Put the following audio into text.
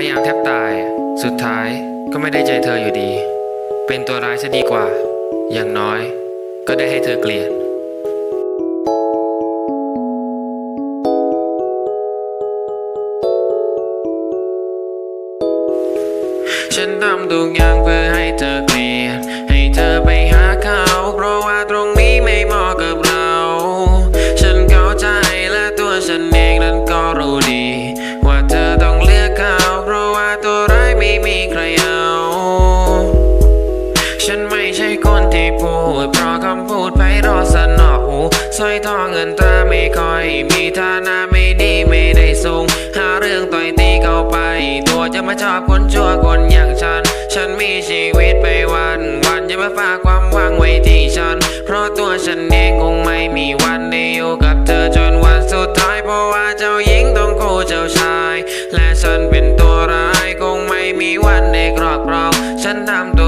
พยายามแทบตาย สุดท้ายก็ไม่ได้ใจเธออยู่ดี เป็นตัวร้ายซะดีกว่า อย่างน้อย ก็ได้ให้เธอเกลียดฉันทำทุกอย่างเพื่อให้เธอเกลียด พูดเพราะคำพูดไปรอสนอหูสร้อยทองเงินตาไม่ค่อย มีฐานะไม่ดีไม่ได้สูง หาเรื่องต่อยตีเข้าไป ตัวจะมาชอบคนชั่วคนอย่างฉัน ฉันมีชีวิตไปวัน วันจะมาฝากความหวังไว้ที่ฉัน เพราะตัวฉันเองคงไม่มีวันได้อยู่กับเธอจนวันสุดท้ายเพราะว่าเจ้าหญิงต้องคู่เจ้าชาย และฉันเป็นตัวร้ายคงไม่มีวันได้ครอบครองฉันทำตัว